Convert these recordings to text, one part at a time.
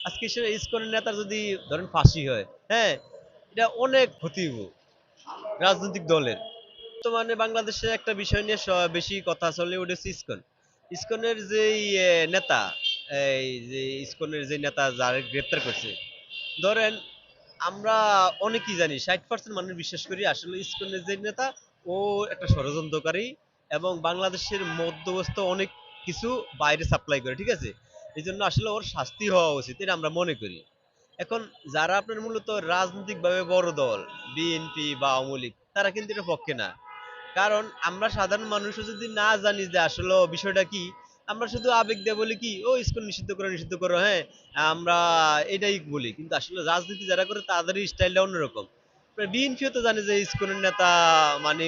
আজকে সে ইসকনের নেতার যদি ধরেন ফাঁসি হয় হ্যাঁ এটা অনেক ক্ষতি রাজনৈতিক দলের। বর্তমানে বাংলাদেশে একটা বিষয় নিয়ে বেশি কথা চলে উঠেছে ইসকন। ইসকনের যেই নেতা, এই যে ইসকনের যে নেতা যার গ্রেপ্তার করছে, ধরেন আমরা অনেকেই জানি, ষাট পার্সেন্ট মানুষ বিশ্বাস করি আসলে ইস্কনের যে নেতা, ও একটা ষড়যন্ত্রকারী এবং বাংলাদেশের মধ্যবস্থ অনেক কিছু বাইরে সাপ্লাই করে, ঠিক আছে? এই জন্য আসলে ওর শাস্তি হওয়া উচিত, এটা আমরা মনে করি। এখন যারা আপনার মূলত রাজনৈতিকভাবে বড় দল বিএনপি বা আওয়ামী লীগ, তারা কিন্তু এটা পক্ষে না। কারণ আমরা সাধারণ মানুষও যদি না জানি যে আসলে বিষয়টা কি, আমরা শুধু আবেগ দিয়ে বলি কি, ও ইসকন নিষিদ্ধ করো নিষিদ্ধ করো হ্যাঁ আমরা এটাই বলি। কিন্তু আসলে রাজনীতি যারা করে তাদের স্টাইলটা অন্যরকম। বিএনপিও তো জানে যে ইসকনের নেতা মানে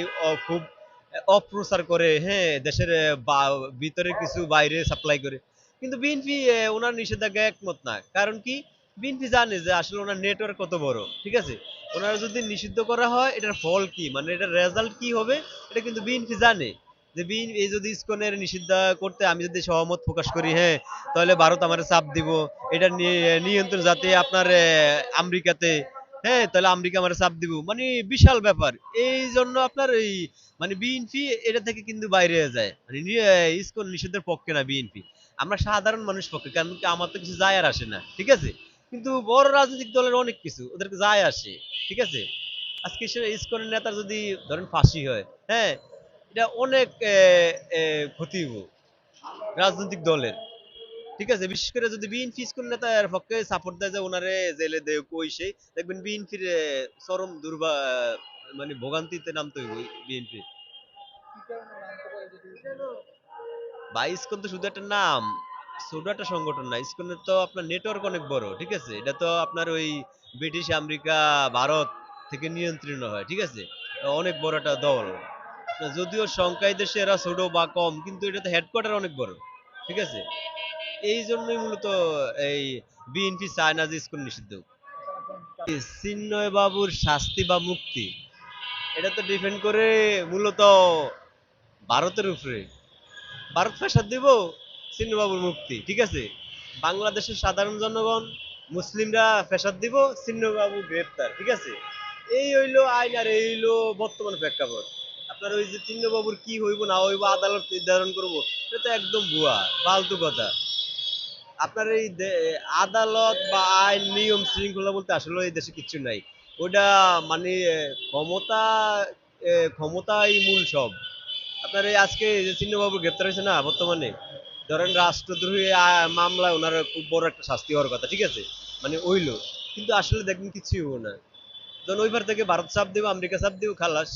খুব অপ্রচার করে হ্যাঁ দেশের ভিতরে কিছু বাইরে সাপ্লাই করে। কিন্তু বিএনপি ওনার নিষেধাজ্ঞা একমত না। কারণ কি? বিএনপি জানে যে আসলে ওনার নেটওয়ার্ক কত বড়, ঠিক আছে? ওনারা যদি নিষিদ্ধ করা হয়, এটার ফল কি? মানে এটার রেজাল্ট কি হবে? এটা কিন্তু বিএনপি জানে। যে বিন এই যদি ইসকনের নিষিদ্ধ করতে আমি যদি সহমত প্রকাশ করি হ্যাঁ তাহলে ভারত আমার চাপ দিব। এটা নিয়ে- নিয়ন্ত্রণ যাতে আপনার আমেরিকাতে হ্যাঁ তাহলে আমেরিকা আমার চাপ দিব। মানে বিশাল ব্যাপার। এই জন্য আপনার এই মানে বিএনপি এটা থেকে কিন্তু বাইরে যায়। মানে নি- ইসকন নিষিদ্ধের পক্ষে না বিএনপি আমরা সাধারণ মানুষ পক্ষে, কারণ কি আমার তো কিছু যায় আর আসে না, ঠিক আছে? কিন্তু বড় রাজনৈতিক দলের অনেক কিছু, ওদেরকে যায় আসে, ঠিক আছে? আজকে সে ইসকনের নেতার যদি ধরেন ফাঁসি হয় হ্যাঁ এটা অনেক ক্ষতি রাজনৈতিক দলের। ঠিক আছে, বিশেষ করে যদি বিএনপি ইসকন নেতার পক্ষে সাপোর্ট দেয় যে ওনারে জেলে দেয়, কই সেই দেখবেন বিএনপির চরম দুর্বা মানে ভোগান্তিতে নামতে হইব বিএনপি বা ইসকন তো শুধু একটা নাম ছোট একটা সংগঠন না ইসকনের তো আপনার নেটওয়ার্ক অনেক বড়, ঠিক আছে? এটা তো আপনার ওই ব্রিটিশ আমেরিকা ভারত থেকে নিয়ন্ত্রিত হয়, ঠিক আছে? অনেক বড় একটা দল। যদিও সংখ্যায় দেশে এরা ছোট বা কম, কিন্তু এটা তো হেডকোয়ার্টার অনেক বড়, ঠিক আছে? এই জন্যই মূলত এই বিএনপি চায় না যে ইসকন নিষিদ্ধ। চিন্ময় বাবুর শাস্তি বা মুক্তি, এটা তো ডিপেন্ড করে মূলত ভারতের উপরে। ভারত ফেসাদ দিব চিন্নবাবুর মুক্তি, ঠিক আছে? বাংলাদেশের সাধারণ জনগণ, মুসলিমরা ফেসাদ দিব চিন্নবাবু গ্রেপ্তার, ঠিক আছে? এই হইল আইন আর এই হইল বর্তমান প্রেক্ষাপট। আপনার ওই যে চিন্নবাবুর কি হইব, না হইব, আদালত নির্ধারণ করব, এটা তো একদম ভুয়া, ফালতু কথা। আপনার এই আদালত বা আইন নিয়ম শৃঙ্খলা বলতে আসলে এই দেশে কিচ্ছু নাই। ওটা মানে ক্ষমতা ক্ষমতাই মূল সব। আপনার এই আজকে যে চিন্নবাবু গ্রেপ্তার হয়েছে না বর্তমানে ধরেন রাষ্ট্রদ্রোহী আহ, মামলায় ওনার খুব বড় একটা শাস্তি হওয়ার কথা ঠিক আছে? মানে ওইলো। কিন্তু আসলে দেখবেন কিছুই হব না। যখন ওইবার থেকে ভারত চাপ দেবো আমেরিকা চাপ দেবো খালাস।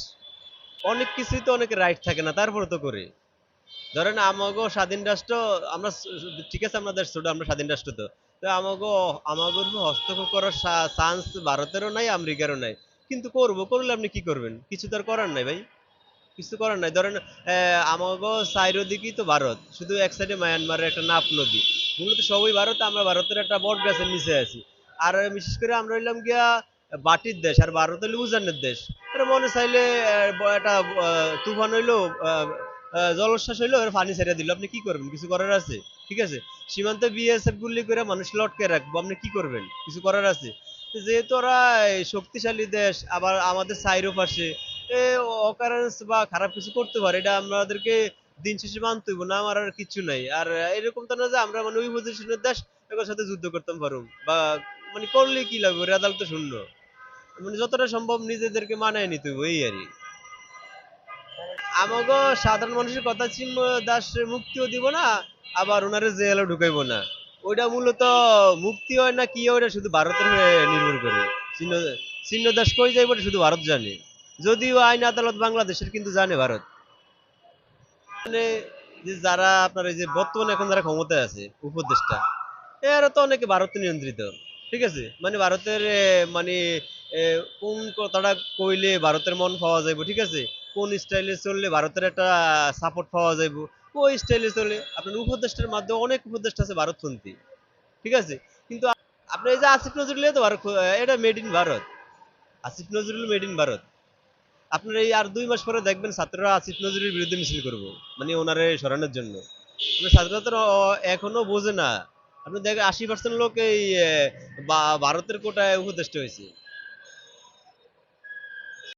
অনেক কিছুই তো অনেক রাইট থাকে না তারপরে তো করে। ধরেন আমাগো স্বাধীন রাষ্ট্র, আমরা ঠিক আছে আমরা দেশ ছোট, আমরা স্বাধীন রাষ্ট্র তো। তো আমাগো, আমাগোর হস্তক্ষেপ করার চান্স ভারতেরও নাই, আমেরিকারও নাই। কিন্তু করব, করলে আপনি কি করবেন? কিছু তো করার নাই ভাই। কিছু করার নাই। ধরেন আমাগো সাইরো দিকেই তো ভারত। শুধু এক সাইডে মায়ানমারের একটা নাপ নদী। মূলত সবই ভারত, আমরা ভারতের একটা বট গাছের নিচে আছি। আর বিশেষ করে আমরা হইলাম গিয়া বাটির দেশ, আর ভারত হইল উজানের দেশ। মনে চাইলে একটা তুফান হইল জলোচ্ছ্বাস হইল, এর পানি ছেড়ে দিল। আপনি কি করবেন? কিছু করার আছে? ঠিক আছে? সীমান্তে বিএসএফ গুলি করে মানুষ লটকে রাখব, আপনি কি করবেন? কিছু করার আছে? যেহেতু ওরা শক্তিশালী দেশ, আবার আমাদের সাইরো পাশে অকারেন্স বা খারাপ কিছু করতে পারে, এটা আমাদেরকে দিন শেষে মানতে হইব না, আমার আর কিছু নাই। আর এরকম তো না যে আমরা মানে ওই পজিশনের দেশ এগুলোর সাথে যুদ্ধ করতাম পারুম। বা মানে করলে কি লাগবে রেজাল্ট শূন্য। মানে যতটা সম্ভব নিজেদেরকে মানায় নিতে হইব, এই আরই আমাগো সাধারণ মানুষের কথা চিহ্ন দাস মুক্তিও দিব না, আবার ওনারে জেলও ঢুকাইবো না। ওইটা মূলত মুক্তি হয় না কি হয় ওটা শুধু ভারতের নির্ভর করে। চিহ্ন চিহ্ন দাস কই যাইব ওটা শুধু ভারত জানে। যদিও আইন আদালত বাংলাদেশের কিন্তু জানে ভারত। মানে যে যারা আপনার এই যে বর্তমানে এখন যারা ক্ষমতায় আছে, উপদেষ্টা, এরা তো অনেকে ভারত নিয়ন্ত্রিত, ঠিক আছে? মানে ভারতের মানে কোন কথাটা কইলে ভারতের মন পাওয়া যাইব, ঠিক আছে? কোন স্টাইলে চললে ভারতের একটা সাপোর্ট পাওয়া যাইব? ওই স্টাইলে চলে আপনার উপদেষ্টার মাধ্যমে অনেক উপদেষ্টা আছে ভারতপন্থী। ঠিক আছে? কিন্তু আ- আপনি এই যে আসিফ নজরুল তো ভারত, এটা made in Bharat. Asif Nazrul made in Bharat. আপনার এই আর দুই মাস পরে দেখবেন ছাত্ররা আসিফ নজরুলের বিরুদ্ধে মিছিল করব মানে ওনারে সরানোর জন্য। ছাত্ররা তো এখনও বোঝে না। আপনি দেখেন আশি পার্সেন্ট লোক এই ভারতের কোটায় উপদেষ্টা হয়েছে।